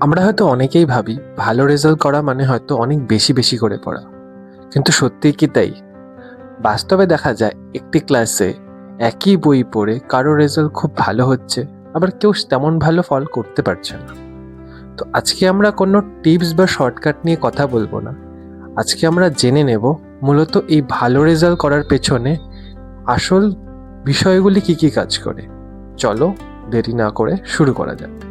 আমরা হয়তো অনেকেই ভাবি, ভালো রেজাল্ট করা মানে হয়তো অনেক বেশি বেশি করে পড়া। কিন্তু সত্যিই কি তাই? বাস্তবে দেখা যায়, একটি ক্লাসে একই বই পড়ে কারও রেজাল্ট খুব ভালো হচ্ছে, আবার কেউ তেমন ভালো ফল করতে পারছে না। তো আজকে আমরা কোনো টিপস বা শর্টকাট নিয়ে কথা বলব না। আজকে আমরা জেনে নেব মূলত এই ভালো রেজাল্ট করার পেছনে আসল বিষয়গুলি কি কি কাজ করে। চলো দেরি না করে শুরু করা যাক।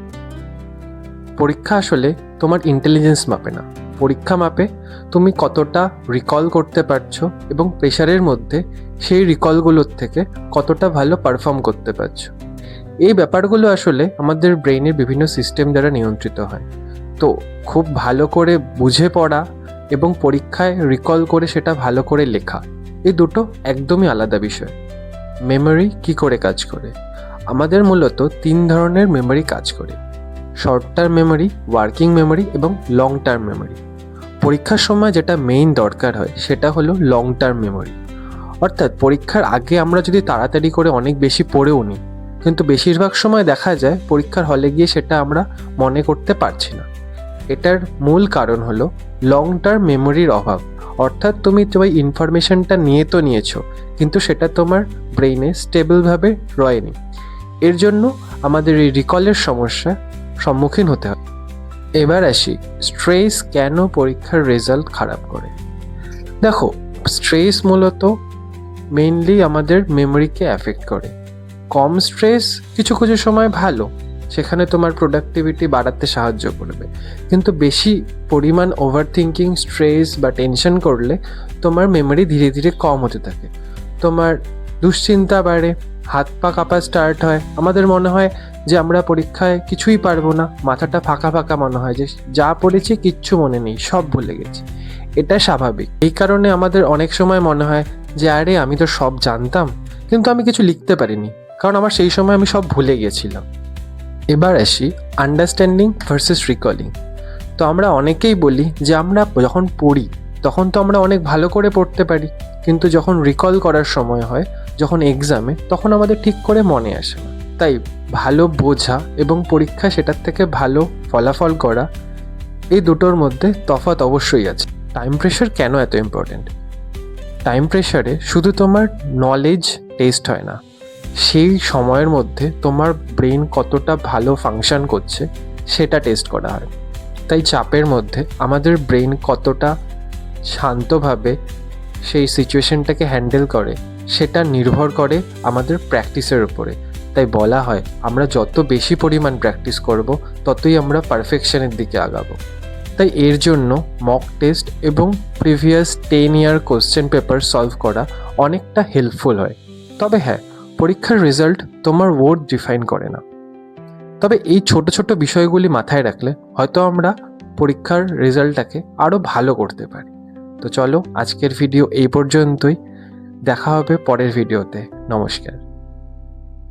পরীক্ষা আসলে তোমার ইন্টেলিজেন্স মাপে না। পরীক্ষা মাপে তুমি কতটা রিকল করতে পারছ এবং প্রেশারের মধ্যে সেই রিকলগুলোর থেকে কতটা ভালো পারফর্ম করতে পারছ। এই ব্যাপারগুলো আসলে আমাদের ব্রেইনের বিভিন্ন সিস্টেম দ্বারা নিয়ন্ত্রিত হয়। তো খুব ভালো করে বুঝে পড়া এবং পরীক্ষায় রিকল করে সেটা ভালো করে লেখা, এই দুটো একদমই আলাদা বিষয়। মেমোরি কি করে কাজ করে? আমাদের মূলত তিন ধরনের মেমোরি কাজ করে। Short term memory working memory এবং লং টার্ম মেমোরি পরীক্ষার সময় যেটা মেইন দরকার হয়, সেটা হলো লং টার্ম মেমোরি অর্থাৎ পরীক্ষার আগে আমরা যদি তাড়াতাড়ি করে অনেক বেশি পড়েও নিই কিন্তু বেশিরভাগ সময় দেখা যায় পরীক্ষার হলে গিয়ে সেটা আমরা মনে করতে পারছি না। এটার মূল কারণ হলো লং টার্ম মেমোরির অভাব। অর্থাৎ তুমি তোমার ইনফরমেশনটা নিয়ে তো নিয়েছো, কিন্তু সেটা তোমার ব্রেইনে স্টেবলভাবে রয়নি। এর জন্য আমাদের এই রিকলের সমস্যা সম্মুখীন হতে হয়। এবার আসি স্ট্রেস কেন পরীক্ষার রেজাল্ট খারাপ করে? দেখো, স্ট্রেস মূলত মেইনলি আমাদের মেমোরিকে অ্যাফেক্ট করে। কম স্ট্রেস কিছু কিছু সময় ভালো, সেখানে তোমার প্রোডাক্টিভিটি বাড়াতে সাহায্য করবে। কিন্তু বেশি পরিমাণ ওভার থিঙ্কিং স্ট্রেস বা টেনশন করলে তোমার মেমোরি ধীরে ধীরে কম হতে থাকে। তোমার দুশ্চিন্তা বাড়ে হাত পা কাঁপা স্টার্ট হয়। আমাদের মনে হয় যে আমরা পরীক্ষায় কিছুই পারব না। মাথাটা ফাঁকা ফাঁকা মনে হয় যে যা পড়েছি কিচ্ছু মনে নেই, সব ভুলে গেছি। এটা স্বাভাবিক। এই কারণে আমাদের অনেক সময় মনে হয় যে, আরে, আমি তো সব জানতাম। কিন্তু আমি কিছু লিখতে পারিনি। কারণ আমার সেই সময় আমি সব ভুলে গিয়েছিলাম এবার আসি আন্ডারস্ট্যান্ডিং ভার্সেস রিকলিং তো আমরা অনেকেই বলি যে, আমরা যখন পড়ি, তখন তো আমরা অনেক ভালো করে পড়তে পারি। কিন্তু যখন রিকল করার সময় হয়, যখন এক্সামে তখন আমাদের ঠিক করে মনে আসে না। তাই ভালো বোঝা এবং পরীক্ষা সেটার থেকে ভালো ফলাফল করা, এই দুটোর মধ্যে তফাৎ অবশ্যই আছে। টাইম প্রেশার কেন এত ইম্পর্টেন্ট টাইম প্রেশারে শুধু তোমার নলেজ টেস্ট হয় না। সেই সময়ের মধ্যে তোমার ব্রেন কতটা ভালো ফাংশন করছে, সেটা টেস্ট করা হয়। তাই চাপের মধ্যে আমাদের ব্রেন কতটা শান্তভাবে সেই সিচুয়েশনটাকে হ্যান্ডেল করে, সেটা নির্ভর করে আমাদের প্র্যাকটিসের উপরে। তাই বলা হয়, আমরা যত বেশি পরিমাণ প্র্যাকটিস করব, ততই আমরা পারফেকশনের দিকে আগাবো। তাই এর জন্য মক টেস্ট এবং previous ten year question paper solve করা অনেকটা হেল্পফুল হয়। তবে হ্যাঁ পরীক্ষার রেজাল্ট তোমার ওয়ার্ড ডিফাইন করে না। তবে এই ছোট ছোট বিষয়গুলি মাথায় রাখলে হয়তো আমরা পরীক্ষার রেজাল্টটাকে আরও ভালো করতে পারি। তো চলো আজকের ভিডিও এই পর্যন্তই। দেখা হবে পরের ভিডিওতে নমস্কার।